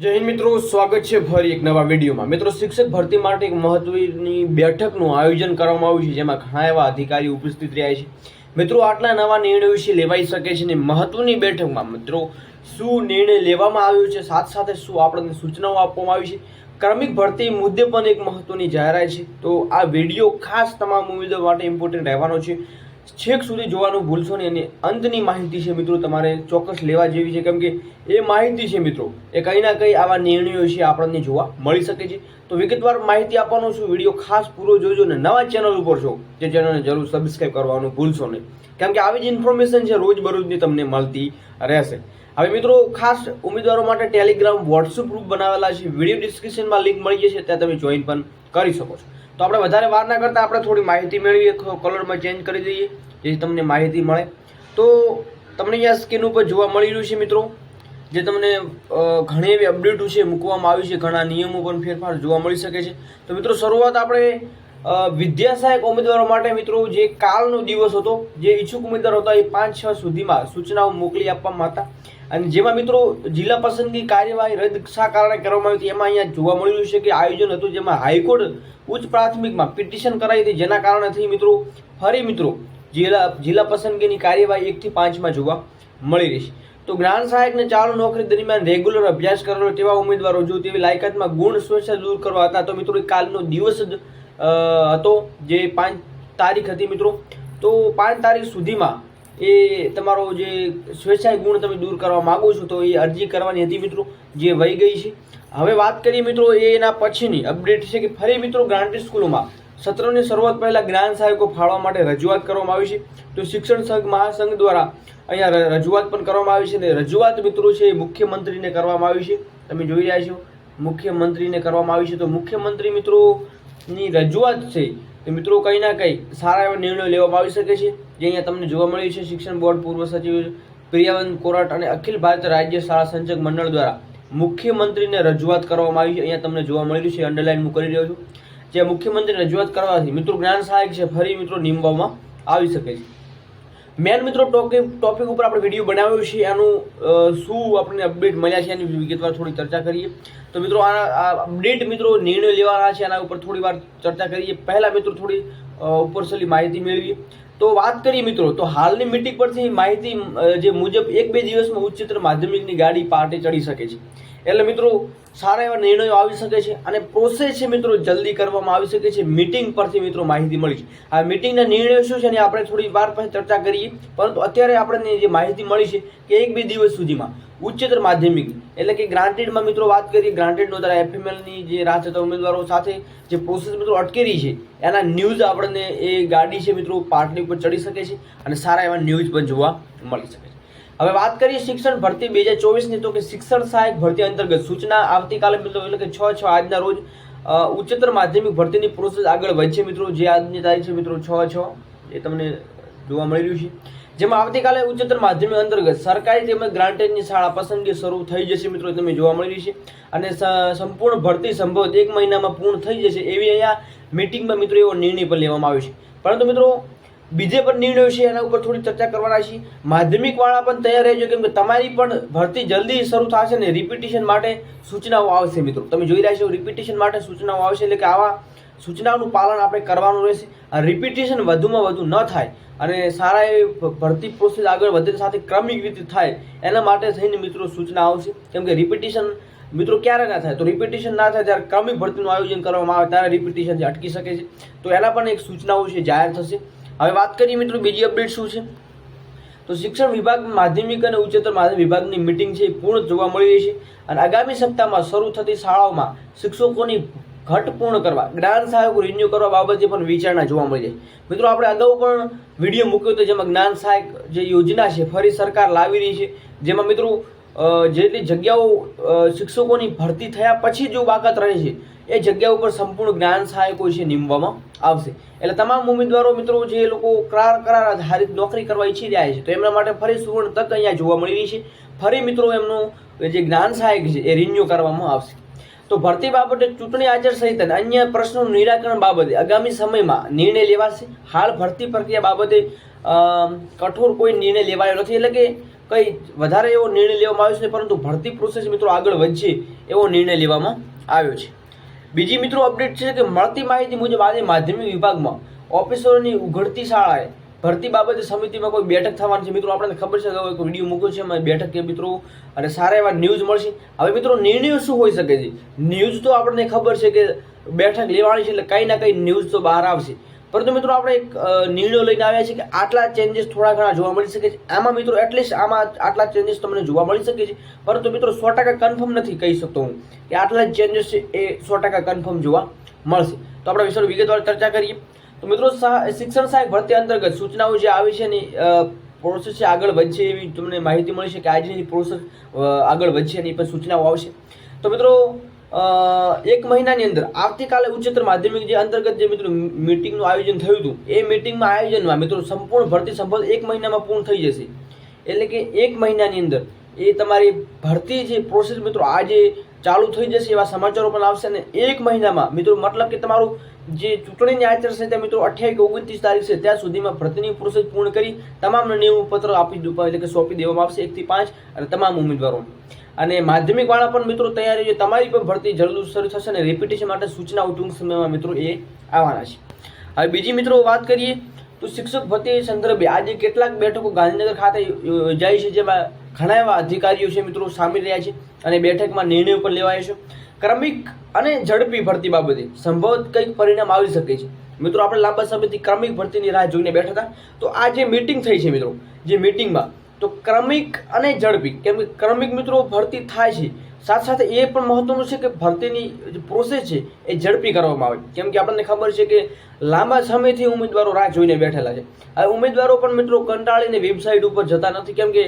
જય હિન્દ મિત્રો, સ્વાગત છે ફરી એક નવા વિડીયોમાં. મિત્રો, શિક્ષક ભરતી માટે એક મહત્વની બેઠકનું આયોજન કરવામાં આવ્યું છે, જેમાં ઘણા એવા અધિકારી ઉપસ્થિત રહ્યા છે. મિત્રો, આટલા નવા નિર્ણયો વિશે લેવાઈ શકે છે ને મહત્વની બેઠકમાં, મિત્રો, શું નિર્ણય લેવામાં આવ્યો છે? સાથે સાથે શું આપણને સૂચનાઓ આપવામાં આવી છે? ક્રમિક ભરતી મુદ્દે પણ એક મહત્વની જાહેરાત છે. તો આ વીડિયો ખાસ તમામ ઉમેદવારો માટે ઇમ્પોર્ટન્ટ રહેવાનો છે. છેક સુધી જોવાનું ભૂલશો નહીં અને અંતની માહિતી છે મિત્રો તમારે ચોક્કસ લેવા જેવી છે. કેમ કે એ માહિતી છે મિત્રો, એ કંઈ ના કંઈ આવા નિર્ણયો છે આપણને જોવા મળી શકે છે. તો વિગતવાર માહિતી આપવાનો છું. વીડિયો ખાસ પૂરો જોજો ને નવા ચેનલ ઉપર છો જે ચેનલને જરૂર સબસ્ક્રાઈબ કરવાનું ભૂલશો નહીં. કેમ કે આવી જ ઇન્ફોર્મેશન છે રોજબરોજની તમને મળતી રહેશે. હવે મિત્રો ખાસ ઉમેદવારો માટે ટેલિગ્રામ વોટ્સઅપ ગ્રુપ બનાવેલા છે. વીડિયો ડિસ્ક્રિપ્શનમાં લિંક મળી જશે ત્યાં તમે જોઈન પણ કરી શકો છો. તો આપણે વધારે વાર ના કરતા આપણે થોડી માહિતી મેળવીએ કલરમાં ચેન્જ કરી દઈએ જેથી તમને માહિતી મળે. તો તમને અહીંયા સ્ક્રીન ઉપર જોવા મળી રહ્યું છે મિત્રો જે તમને ઘણી એવી અપડેટો છે મૂકવામાં આવી છે ઘણા નિયમો પણ ફેરફાર જોવા મળી શકે છે. તો મિત્રો શરૂઆત આપણે અ, વિદ્યા સહાયક ઉમેદવારો માટે મિત્રો જે કાલનો દિવસ હતો જે ઈચ્છુક ઉમેદવારો હતા એ પાંચ છ સુધીમાં સૂચનાઓ મોકલી આપવામાં હતા. અને જેમાં મિત્રો જિલ્લા પસંદગી કાર્યવાહી રદ શા કારણે કરવામાં આવી હતી, એમાં અહીંયા જોવા મળી રહ્યું છે કે આયોજન હતું જેમાં હાઈકોર્ટ ઉચ્ચ પ્રાથમિકમાં પિટિશન કરાઈ હતી, જેના કારણેથી મિત્રો, ફરી મિત્રો, જિલ્લા જિલ્લા પસંદગીની કાર્યવાહી એકથી પાંચમાં જોવા મળી રહી છે. તો જ્ઞાન સહાયકને ચાલુ નોકરી દરમિયાન રેગ્યુલર અભ્યાસ કરેલો તેવા ઉમેદવારો જો તેવી લાયકાતમાં ગુણ સ્વેચ્છા દૂર કરવા હતા, તો મિત્રો કાલનો દિવસ જ હતો જે પાંચ તારીખ હતી મિત્રો. તો પાંચ તારીખ સુધીમાં એ તમારો જે સ્વેચ્છાય ગુણ તમે દૂર કરવા માગો છો, તો એ અરજી કરવાની હતી મિત્રો, જે વહી ગઈ છે. હવે વાત કરીએ મિત્રો એના પછીની અપડેટ છે કે ફરી મિત્રો ગ્રાન્ટેડ સ્કૂલોમાં સત્રની શરૂઆત પહેલાં જ્ઞાન સહાયકો ફાળવા માટે રજૂઆત કરવામાં આવી છે. તો શિક્ષણ સંઘ, મહાસંઘ દ્વારા અહીંયા રજૂઆત પણ કરવામાં આવી છે અને રજૂઆત મિત્રો છે એ મુખ્યમંત્રીને કરવામાં આવી છે. તમે જોઈ રહ્યા છો, મુખ્યમંત્રીને કરવામાં આવી છે. તો મુખ્યમંત્રી મિત્રોની રજૂઆત છે તો મિત્રો કંઈ ના કંઈ સારા એવા નિર્ણયો લેવામાં આવી શકે છે, જે અહીંયા તમને જોવા મળ્યું છે શિક્ષણ બોર્ડ, પૂર્વ સચિવ પ્રિયાવંત કોરાટ અને અખિલ ભારત રાજ્ય શાળા સંચક મંડળ દ્વારા મુખ્યમંત્રીને રજૂઆત કરવામાં આવી છે. અહીંયા તમને જોવા મળેલું છે અંડરલાઈન હું કરી રહ્યો છું. જે મુખ્યમંત્રી રજૂઆત કરવાથી મિત્રો જ્ઞાન સહાયક છે, ફરી મિત્રો નિમવામાં આવી શકે છે. મેન મિત્રો ટોપિક ટોપિક ઉપર આપણે વીડિયો બનાવ્યો છે, એનું શું આપણને અપડેટ મળ્યા છે એની વિગતવાર થોડી ચર્ચા કરીએ. તો મિત્રો, આ અપડેટ મિત્રો નિર્ણય લેવાના છે, એના ઉપર થોડી વાર ચર્ચા કરીએ. પહેલાં મિત્રો થોડી ઉપરસલી માહિતી મેળવીએ. તો વાત કરીએ મિત્રો, તો હાલની મીટિંગ પરથી માહિતી જે મુજબ એક બે દિવસમાં ઉચ્ચતર માધ્યમિકની ગાડી પાર્ટી ચડી શકે છે. એટલે મિત્રો, સારા એવા નિર્ણયો આવી શકે છે અને પ્રોસેસ છે મિત્રો જલ્દી કરવામાં આવી શકે છે. મિટિંગ પરથી મિત્રો માહિતી મળી છે. આ મીટિંગના નિર્ણયો શું છે એની આપણે થોડી વાર પછી ચર્ચા કરીએ. પરંતુ અત્યારે આપણને જે માહિતી મળી છે કે એક બે દિવસ સુધીમાં ઉચ્ચતર માધ્યમિક એટલે કે ગ્રાન્ટેડમાં મિત્રો વાત કરીએ ગ્રાન્ટેડનો દ્વારા એફએમએલની જે રાહ જતા ઉમેદવારો સાથે જે પ્રોસેસ મિત્રો અટકેલી છે, એના ન્યૂઝ આપણને એ ગાડી છે મિત્રો પાર્ટની ઉપર ચડી શકે છે અને સારા એવા ન્યૂઝ પણ જોવા મળી શકે છે. હવે વાત કરીએ શિક્ષણ ભરતી બે હજાર ચોવીસની, તો કે શિક્ષણ સહાયક ભરતી અંતર્ગત સૂચના આવતીકાલે મિત્રો એટલે કે છ છ આજના રોજ ઉચ્ચતર માધ્યમિક ભરતીની પ્રોસેસ આગળ વધશે મિત્રો, જે આજની તારીખ છે મિત્રો છ છ, એ તમને જોવા મળી રહ્યું છે. જેમાં આવતીકાલે ઉચ્ચતર માધ્યમિક અંતર્ગત સરકારી તેમજ ગ્રાન્ટેડની શાળા પસંદગી શરૂ થઈ જશે મિત્રો તમે જોવા મળી રહી છે. અને સંપૂર્ણ ભરતી સંભવત એક મહિનામાં પૂર્ણ થઈ જશે એવી અહીંયા મિટિંગમાં મિત્રો એવો નિર્ણય પણ લેવામાં આવ્યો છે. પરંતુ મિત્રો બીજે પણ નિર્ણયો છે, એના ઉપર થોડી ચર્ચા કરવાના છે માધ્યમિક વાળા પણ તૈયાર રહેજો, કેમ કે તમારી પણ ભરતી જલ્દી શરૂ થશે ને રિપીટિશન માટે સૂચનાઓ આવશે મિત્રો. તમે જોઈ રહ્યા છો રિપિટેશન માટે સૂચનાઓ આવશે, એટલે કે આવા સૂચનાઓનું પાલન આપણે કરવાનું રહેશે. આ રિપીટિશન વધુમાં વધુ ન થાય અને સારા એ ભરતી પ્રોસેસ આગળ વધે સાથે ક્રમિક રીતે થાય, એના માટે થઈને મિત્રો સૂચના આવશે. કેમ કે રિપીટિશન મિત્રો ક્યારે ના થાય? તો રિપીટિશન ના થાય ત્યારે ક્રમિક ભરતીનું આયોજન કરવામાં આવે, ત્યારે રિપીટિશનથી અટકી શકે છે. તો એના પણ એક સૂચનાઓ છે, જાહેર થશે. હવે વાત કરીએ મિત્રો બીજી અપડેટ શું છે? તો શિક્ષણ વિભાગ માધ્યમિક અને ઉચ્ચતર માધ્યમિક વિભાગની મિટિંગ છે એ પૂર્ણ જોવા મળી રહી છે અને આગામી સપ્તાહમાં શરૂ થતી શાળાઓમાં શિક્ષકોની ઘટ પૂર્ણ કરવા, જ્ઞાન સહાયકો રિન્યુ કરવા બાબતે પણ વિચારણા જોવા મળી જાય મિત્રો આપણે અગાઉ પણ વીડિયો મૂક્યો હતો જેમાં જ્ઞાન સહાયક જે યોજના છે ફરી સરકાર લાવી રહી છે. જેમાં મિત્રો જેટલી જગ્યાઓ શિક્ષકોની ભરતી થયા પછી જો બાકાત રહે છે, એ જગ્યા ઉપર સંપૂર્ણ જ્ઞાન સહાયકો છે નીમવામાં. આવશે. એટલે તમામ ઉમેદવારો, મિત્રો, જે લોકો કરાર કરાર આધારિત નોકરી કરવા ઈચ્છી રહ્યા છે, તો એમના માટે ફરી સુવર્ણ તક અહીંયા જોવા મળી રહી છે. ફરી, મિત્રો, એમનું જે જ્ઞાન સહાયક છે એ રિન્યુ કરવામાં આવશે. તો ભરતી બાબતે ચૂંટણી આચાર સહિત અને અન્ય પ્રશ્નોનું નિરાકરણ બાબતે આગામી સમયમાં નિર્ણય લેવાશે. હાલ ભરતી પ્રક્રિયા બાબતે કઠોર કોઈ નિર્ણય લેવાયો નથી. એટલે કે કંઈ વધારે એવો નિર્ણય લેવામાં આવ્યો છે પરંતુ ભરતી પ્રોસેસ મિત્રો, આગળ વધશે એવો નિર્ણય લેવામાં આવ્યો છે. બીજી મિત્રો અપડેટ છે કે મળતી માહિતી મુજબ આજે માધ્યમિક વિભાગમાં ઓફિસરોની ઉઘડતી શાળાએ ભરતી બાબતે સમિતિમાં કોઈ બેઠક થવાની છે. મિત્રો, આપણને ખબર છે કે એક વીડિયો મૂક્યો છે એમાં બેઠક કે મિત્રો, અને સારા એવા ન્યૂઝ મળશે. હવે મિત્રો, નિર્ણયો શું હોઈ શકે છે? ન્યૂઝ તો આપણને ખબર છે કે બેઠક લેવાની છે એટલે કંઈ ના કંઈ ન્યૂઝ તો બહાર આવશે. પરંતુ મિત્રો આપણે એક નિર્ણય લઈને આવ્યા છે કે આટલા ચેન્જીસ થોડા ઘણા જોવા મળી શકે છે. આમાં મિત્રો એટલીસ્ટ આમાં આટલા ચેન્જીસ તમને જોવા મળી શકે છે. પરંતુ મિત્રો સો ટકા કન્ફર્મ નથી કહી શકતો હું કે આટલા ચેન્જીસ છે એ સો ટકા કન્ફર્મ જોવા મળશે. તો આપણે વિશે વિગતવાર ચર્ચા કરીએ. તો મિત્રો શિક્ષણ સહાયક ભરતી અંતર્ગત સૂચનાઓ જે આવી છે એની પ્રોસેસ છે આગળ વધશે એવી તમને માહિતી મળી છે કે આજની પ્રોસેસ આગળ વધશે એની પણ સૂચનાઓ આવશે. તો મિત્રો એક મહિનાની અંદર, આવતીકાલે ઉચ્ચતર માધ્યમિક જે અંતર્ગત જે મિત્રો મિટિંગનું આયોજન થયું હતું, એ મિટિંગમાં આયોજનમાં મિત્રો સંપૂર્ણ ભરતી સંભવ એક મહિનામાં પૂર્ણ થઈ જશે. એટલે કે એક મહિનાની અંદર એ તમારી ભરતી જે પ્રોસેસ મિત્રો આજે ચાલુ થઈ જશે એવા સમાચારો પણ આવશે અને એક મહિનામાં મિત્રો મતલબ કે તમારું જે ચૂંટણીની આચારસંહિતા મિત્રો અઠ્યાવીસ ઓગણત્રીસ તારીખ છે, ત્યાં સુધીમાં ભરતીની પ્રોસેસ પૂર્ણ કરી તમામને નિયમપત્ર આપી એટલે કે સોંપી દેવામાં આવશે એકથી પાંચ અને તમામ ઉમેદવારોને. અને માધ્યમિક વાળા પણ મિત્રો તૈયારી છે. તમારી પણ ભરતી જલ્દી શરૂ થશે અને રિપીટેશન માટે સૂચનાઓ ટૂંક સમયમાં મિત્રો એ આવવાના છે. હવે બીજી મિત્રો વાત કરીએ તો શિક્ષક ભરતી સંદર્ભે આજે કેટલાક બેઠકો ગાંધીનગર ખાતે યોજાઈ છે, જેમાં ઘણા એવા અધિકારીઓ છે મિત્રો સામેલ રહ્યા છે અને બેઠકમાં નિર્ણયો પણ લેવાય છે. ક્રમિક અને ઝડપી ભરતી બાબતે સંભવત કંઈક પરિણામ આવી શકે છે. મિત્રો, આપણે લાંબા સમયથી ક્રમિક ભરતીની રાહ જોઈને બેઠા હતા. તો આ જે મિટિંગ થઈ છે મિત્રો. જે મીટિંગમાં તો ક્રમિક અને ઝડપી, કેમ કે ક્રમિક મિત્રો ભરતી થાય છે. સાથે સાથે એ પણ મહત્વનું છે કે ભરતીની જે પ્રોસેસ છે એ ઝડપી કરવામાં આવે. કેમ કે આપણને ખબર છે કે લાંબા સમયથી ઉમેદવારો રાહ જોઈને બેઠેલા છે. હવે ઉમેદવારો પણ મિત્રો કંટાળીને વેબસાઇટ ઉપર જતા નથી. કેમ કે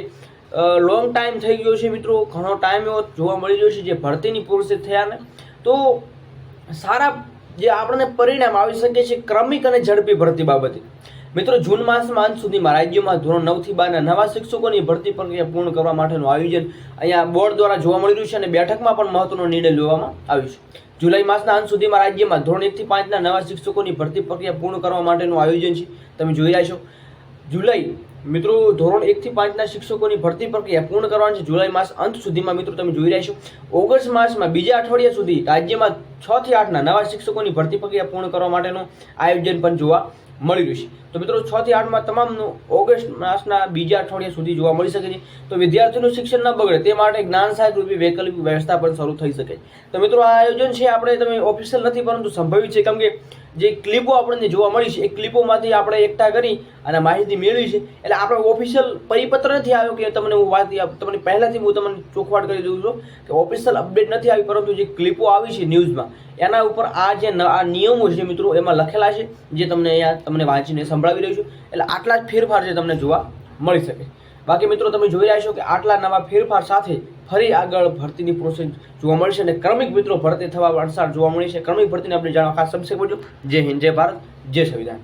લોંગ ટાઈમ થઈ ગયો છે મિત્રો. ઘણો ટાઈમ એવો જોવા મળી રહ્યો છે જે ભરતીની પ્રોસેસ થયાને તો સારા જે આપણને પરિણામ આવી શકે છે ક્રમિક અને ઝડપી ભરતી બાબતે. મિત્રો, જૂન માસમાં અંત સુધીમાં રાજ્યમાં ધોરણ નવથી બારના નવા શિક્ષકોની ભરતી પ્રક્રિયા પૂર્ણ કરવા માટેનું આયોજન અહીંયા બોર્ડ દ્વારા જોવા મળી રહ્યું છે અને બેઠકમાં પણ મહત્વનો નિર્ણય લેવામાં આવ્યો છે. જુલાઈ માસના અંત સુધીમાં રાજ્યમાં ધોરણ એકથી પાંચના નવા શિક્ષકોની ભરતી પ્રક્રિયા પૂર્ણ કરવા માટેનું આયોજન છે. તમે જોઈ રહ્યા છો. જુલાઈ, મિત્રો, ધોરણ એકથી પાંચના શિક્ષકોની ભરતી પ્રક્રિયા પૂર્ણ કરવાની છે. જુલાઈ માસ અંત સુધીમાં, મિત્રો, તમે જોઈ રહ્યા છો. ઓગસ્ટ માસમાં બીજા અઠવાડિયા સુધી રાજ્યમાં છ થી આઠના નવા શિક્ષકોની ભરતી પ્રક્રિયા પૂર્ણ કરવા માટેનું આયોજન પણ જોવા મળી રહ્યું છે. તો મિત્રો છ થી આઠમાં તમામનું ઓગસ્ટ માસના બીજા અઠવાડિયા સુધી જોવા મળી શકે છે. તો વિદ્યાર્થીનું શિક્ષણ ન બગડે તે માટે જ્ઞાન સહાયક રૂપી વૈકલ્પિક વ્યવસ્થા પણ શરૂ થઈ શકે તો મિત્રો આ આયોજન છે આપણે તમે ઓફિશિયલ નથી, પરંતુ સંભવિત છે. કેમ કે જે ક્લિપો આપણને જોવા મળી છે, એ ક્લિપોમાંથી આપણે એકઠા કરી અને માહિતી મેળવી છે. એટલે આપણે ઓફિશિયલ પરિપત્ર નથી આવ્યો કે તમને હું વાત તમને પહેલાંથી હું તમને ચોખવાટ કરી દઉં છું કે ઓફિશિયલ અપડેટ નથી આવી, પરંતુ જે ક્લિપો આવી છે ન્યૂઝમાં એના ઉપર આ જે આ નિયમો છે મિત્રો, એમાં લખેલા છે, જે તમને અહીંયા તમને વાંચીને સંભળાવી રહ્યું છું. એટલે આટલા જ ફેરફાર છે તમને જોવા મળી શકે. બાકી મિત્રો, તમે જોઈ રહ્યા છો કે આટલા નવા ફેરફાર સાથે ફરી આગળ ભરતીની પ્રોસેસ જોવા મળશે અને ક્રમિક મિત્રો ભરતી થવા અનુસાર જોવા મળી છે. ક્રમિક ભરતીને આપણે જાણવા ખાસ સબસે બોલજો જય હિન્દ, જય ભારત, જય સંવિધાન.